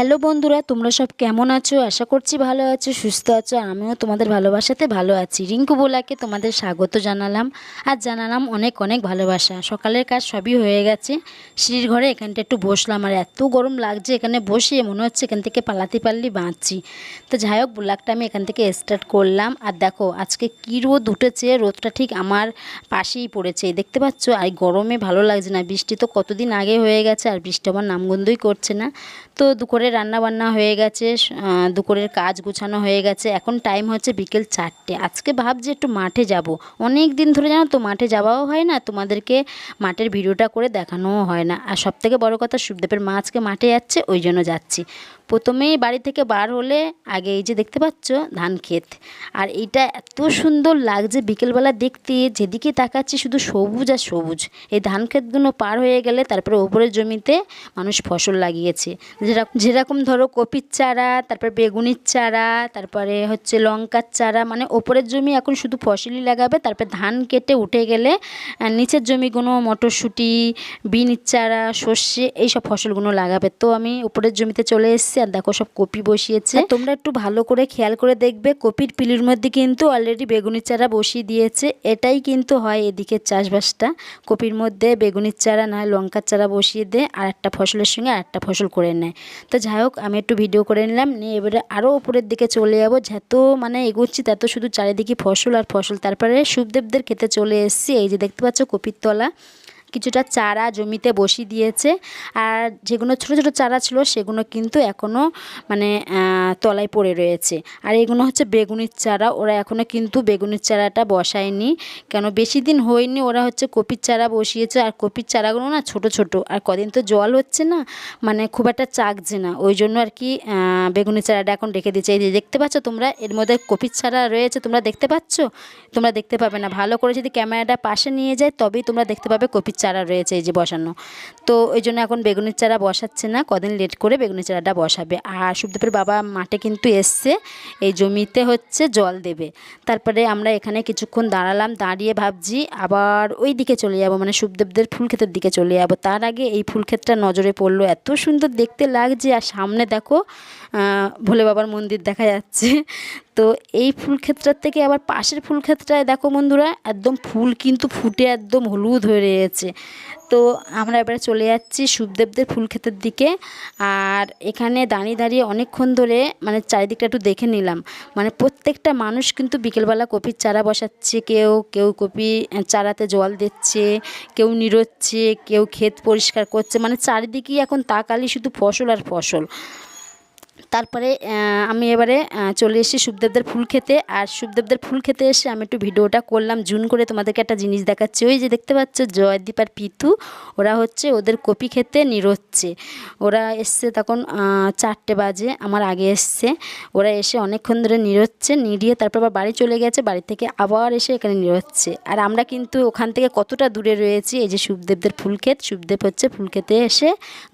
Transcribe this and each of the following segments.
Hello বন্ধুরা, তোমরা সব কেমন আছো? আশা করছি ভালো আছো, সুস্থ আছো, আমিও তোমাদের ভালোবাসাতে ভালো আছি। রিঙ্কু বোলাকে তোমাদের স্বাগত জানালাম। আর জানালাম অনেক অনেক ভালোবাসা। সকালের কাজ সবই হয়ে গেছে। সিঁড়ির ঘরে এখানটা একটু বসলাম। আর এত গরম লাগছে এখানে বসে, মনে হচ্ছে এখান থেকে পালাতে পারলি বাঁচছি তো যাই হোক, ব্লগটা আমি এখান থেকে স্টার্ট করলাম। আর দেখো, আজকে কী রোদ উঠেছে? রোদটা ঠিক আমার পাশেই পড়েছে। দেখতে পাচ্ছ? আর গরমে ভালো লাগছে না। বৃষ্টি তো কতদিন আগে হয়ে গেছে, আর বৃষ্টি আমার নামগন্ধই করছে না। তো দুপুরে রান্না বান্না হয়ে গেছে দুপুরের কাজ গুছানো হয়ে গেছে। এখন টাইম হচ্ছে বিকেল চারটে। আজকে ভাবছি একটু মাঠে যাব। অনেক দিন ধরে জানো তো মাঠে যাওয়াও হয় না, তোমাদেরকে মাঠের ভিডিওটা করে দেখানোও হয় না। আর সবথেকে বড় কথা, সুখদেবের মা আজকে মাঠে যাচ্ছে, ওই জন্য যাচ্ছি। প্রথমেই বাড়ি থেকে বার হলে আগে এই যে দেখতে পাচ্ছ ধান ক্ষেত। আর এইটা এত সুন্দর লাগছে বিকেলবেলা দেখতে, যেদিকে তাকাচ্ছি শুধু সবুজ আর সবুজ। এই ধান ক্ষেতগুলো পার হয়ে গেলে তারপরে ওপরের জমিতে মানুষ ফসল লাগিয়েছে। যেরকম যেরকম ধরো কপির চারা, তারপর বেগুনির চারা, তারপরে হচ্ছে লঙ্কার চারা মানে ওপরের জমি এখন শুধু ফসলই লাগাবে, তারপরে ধান কেটে উঠে গেলে নিচের জমিগুলো মটরশুঁটি বিনের চারা, সর্ষে, এইসব ফসলগুলো লাগাবে। তো আমি উপরের জমিতে চলে এসেছি আর দেখো সব কপি বসিয়েছে। তোমরা একটু ভালো করে খেয়াল করে দেখবে, কপির পিলির মধ্যে কিন্তু অলরেডি বেগুনির চারা বসিয়ে দিয়েছে। এটাই কিন্তু হয় এদিকের চাষবাসটা। কপির মধ্যে বেগুনির চারা না লঙ্কার চারা বসিয়ে দেয় আর একটা ফসলের সঙ্গে আর একটা ফসল করে নেয় তো যাই হোক, আমি একটু ভিডিও করে নিলাম, নিয়ে এবারে আরও উপরের দিকে চলে যাব। যত মানে এগোচ্ছি, তত শুধু চারিদিকে ফসল আর ফসল। তারপরে সুখদেবদের খেতে চলে এসেছি। এই যে দেখতে পাচ্ছ কপির তলা। কিছুটা চারা জমিতে বসিয়ে দিয়েছে। আর যেগুলো ছোটো ছোটো চারা ছিল, সেগুলো কিন্তু এখনও মানে তলায় পড়ে রয়েছে। আর এগুলো হচ্ছে বেগুনির চারা। ওরা এখনও কিন্তু বেগুনির চারাটা বসায়নি। কেন, বেশি দিন হয়নি ওরা হচ্ছে কপির চারা বসিয়েছে। আর কপির চারাগুলো না ছোট ছোট। আর কদিন তো জল হচ্ছে না মানে খুব একটা চাকছে না। ওই জন্য আর কি বেগুনির চারাটা এখন রেখে দিচ্ছে এই যে দেখতে পাচ্ছ তোমরা, এর মধ্যে কপির চারা রয়েছে। তোমরা দেখতে পাচ্ছ? তোমরা দেখতে পাবে না। ভালো করে যদি ক্যামেরাটা পাশে নিয়ে যায়, তবেই তোমরা দেখতে পাবে কপির চারা রয়েছে এই যে বসানো। তো ওই জন্য এখন বেগুনের চারা বসাচ্ছে না, কদিন লেট করে বেগুনির চারাটা বসাবে। আর সুখদেবের বাবা মাঠে কিন্তু এসছে, এই জমিতে হচ্ছে জল দেবে। তারপরে আমরা এখানে কিছুক্ষণ দাঁড়ালাম, দাঁড়িয়ে ভাবছি আবার ওই দিকে চলে যাব মানে সুখদেবদের ফুল ক্ষেতের দিকে চলে যাব। তার আগে এই ফুল ক্ষেতটা নজরে পড়ল, এত সুন্দর দেখতে লাগছে। আর সামনে দেখো ভোলে বাবার মন্দির দেখা যাচ্ছে। তো এই ফুল ক্ষেত্রটার থেকে আবার পাশের ফুল ক্ষেত্রটায় দেখো বন্ধুরা, একদম ফুল কিন্তু ফুটে একদম হলুদ হয়ে রয়েছে। তো আমরা এবারে চলে যাচ্ছি সুখদেবদের ফুল ক্ষেতের দিকে। আর এখানে দাঁড়িয়ে দাঁড়িয়ে অনেকক্ষণ ধরে মানে চারিদিকটা একটু দেখে নিলাম। মানে প্রত্যেকটা মানুষ কিন্তু বিকেলবেলা কপির চারা বসাচ্ছে, কেউ কেউ কপি চারাতে জল দিচ্ছে, কেউ নিরোচ্ছে, কেউ ক্ষেত পরিষ্কার করছে। মানে চারিদিকেই এখন তাকালি শুধু ফসল আর ফসল। তারপরে আমি এবারে চলে এসেছি সুখদেবদের ফুল খেতে। আর সুখদেবদের ফুল খেতে এসে আমি একটু ভিডিওটা করলাম জুন করে তোমাদেরকে একটা জিনিস দেখাচ্ছি। ওই যে দেখতে পাচ্ছ, জয়দীপ আর পিতু, ওরা হচ্ছে ওদের কপি খেতে নিরোচ্ছে। ওরা এসছে তখন চারটে বাজে, আমার আগে এসছে। ওরা এসে অনেকক্ষণ ধরে নিরোচ্ছে, নিরিয়ে তারপর আবার বাড়ি চলে গেছে, বাড়ি থেকে আবার এসে এখানে নিরোচ্ছে। আর আমরা কিন্তু ওখান থেকে কতটা দূরে রয়েছি, এই যে সুখদেবদের ফুল ক্ষেত, সুখদেব হচ্ছে ফুল খেতে এসে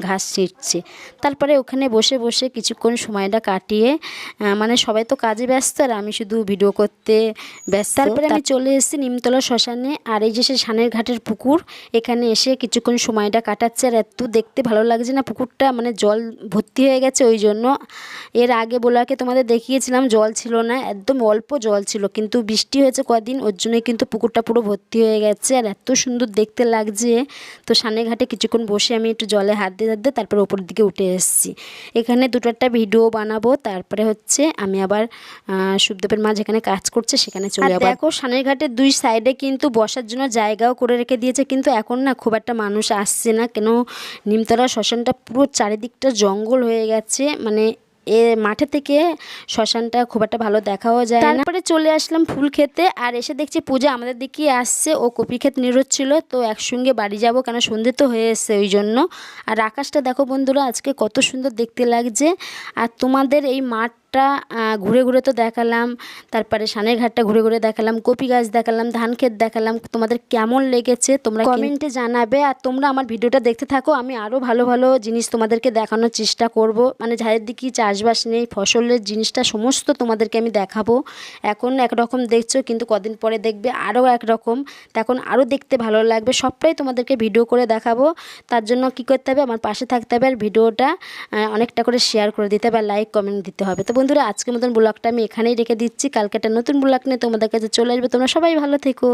ঘাস ছিঁড়ছে তারপরে ওখানে বসে বসে কিছুক্ষণ সময়টা কাটিয়ে মানে সবাই তো কাজে ব্যস্ত আর আমি শুধু ভিডিও করতে ব্যস্ত। তারপরে আমি চলে এসেছি নিমতলা শ্মশানে আর এই যে সে সানের ঘাটের পুকুর এখানে এসে কিছুক্ষণ সময়টা কাটাচ্ছে আর এত দেখতে ভালো লাগছে না পুকুরটা মানে জল ভর্তি হয়ে গেছে ওই জন্য। এর আগে বোলাকে তোমাদের দেখিয়েছিলাম জল ছিল না একদম অল্প জল ছিল কিন্তু বৃষ্টি হয়েছে কদিন ওর জন্যই কিন্তু পুকুরটা পুরো ভর্তি হয়ে গেছে আর এত সুন্দর দেখতে লাগছে। তো সানে ঘাটে কিছুক্ষণ বসে আমি একটু জলে হাত দিয়ে হাত দিয়ে তারপর ওপর দিকে উঠে এসেছি। এখানে দুটো একটা ভিডিও বানাবো তারপরে হচ্ছে আমি আবার সুখদেবের মা যেখানে কাজ করছে সেখানে চলে যাব। দেখো সানের ঘাটের দুই সাইডে কিন্তু বসার জন্য জায়গাও করে রেখে দিয়েছে কিন্তু এখন না খুব একটা মানুষ আসছে না। কেন? নিমতলা শ্মশানটা পুরো চারিদিকটা জঙ্গল হয়ে গেছে মানে এ মাঠে থেকে শ্মশানটা খুব একটা ভালো দেখাও যায় তারপরে চলে আসলাম ফুল খেতে আর এসে দেখছি পূজা আমাদের দিকে আসছে। ও কপি ক্ষেত নিরোচ্ছিল তো একসঙ্গে বাড়ি যাব কেন সন্ধে তো হয়ে এসছে ওই জন্য। আর আকাশটা দেখো বন্ধুরা, আজকে কত সুন্দর দেখতে লাগছে। আর তোমাদের এই মাঠ ঘাটটা ঘুরে ঘুরে তো দেখালাম, তারপরে সানের ঘাটটা ঘুরে ঘুরে দেখালাম, কপি গাছ দেখালাম, ধান ক্ষেত দেখালাম, তোমাদের কেমন লেগেছে তোমরা কমেন্টে জানাবে আর তোমরা আমার ভিডিওটা দেখতে থাকো, আমি আরও ভালো ভালো জিনিস তোমাদেরকে দেখানোর চেষ্টা করব মানে যাদের দিকে চাষবাস নেই, ফসলের জিনিসটা সমস্ত তোমাদেরকে আমি দেখাবো, এখন একরকম দেখছ, কিন্তু কদিন পরে দেখবে আরও একরকম তখন আরও দেখতে ভালো লাগবে, সবটাই তোমাদেরকে ভিডিও করে দেখাবো, তার জন্য কি করতে হবে, আমার পাশে থাকতে হবে আর ভিডিওটা অনেকটা করে শেয়ার করে দিতে হবে, আর লাইক কমেন্ট দিতে হবে, তো বন্ধুরা, আজকের মতন ব্লগটা আমি এখানেই রেখে দিচ্ছি। কালকে একটা নতুন ব্লগ নিয়ে তোমাদের কাছে চলে আসবে। তোমরা সবাই ভালো থেকো।